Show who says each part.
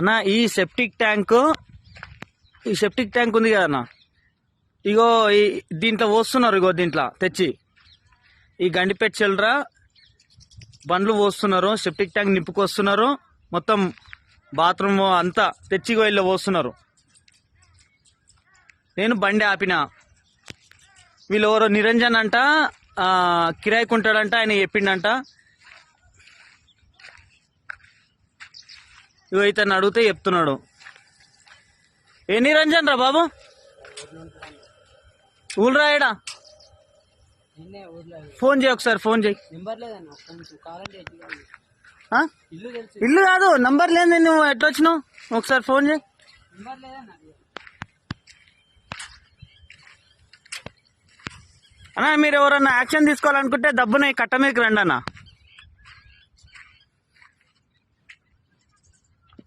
Speaker 1: అన్న ఈ septic tank ఈ సెప్టిక్ ట్యాంక్ ఉంది కదా అన్న. ఇగో ఈ దీంట్లో పోస్తున్నారు ఇగో దీంట్లో తెచ్చి. ఈ గండిపేట చిల్లరా బండ్లు పోస్తున్నారు సెప్టిక్ ట్యాంక్ నింపుకొస్తున్నారు మొత్తం బాత్రూమ్ అంతా తెచ్చి ఇగో పోస్తున్నారు. నేను బండి ఆపిన. వీళ్ళు ఎవరో నిరంజన్ అంట కిరాయికి ఉంటాడంట ఆయన చెప్పిండంట. ఇగో ఇతను అడిగితే చెప్తున్నాడు. ఏ నిరంజన్ రా బాబు? ఊళ్ళు రాయడా
Speaker 2: నిన్నే ఊర్లో.
Speaker 1: ఫోన్ చేయి ఒకసారి ఫోన్ చేయి?
Speaker 2: ఇల్లు
Speaker 1: కాదు నంబర్ లేదు నువ్వు ఎట్లా వచ్చినావు ఒకసారి ఫోన్ చేయి. అన్నా మీరు ఎవరన్నా యాక్షన్ తీసుకోవాలనుకుంటే దబ్బున ఈ కట్ట మీకు రండి అన్న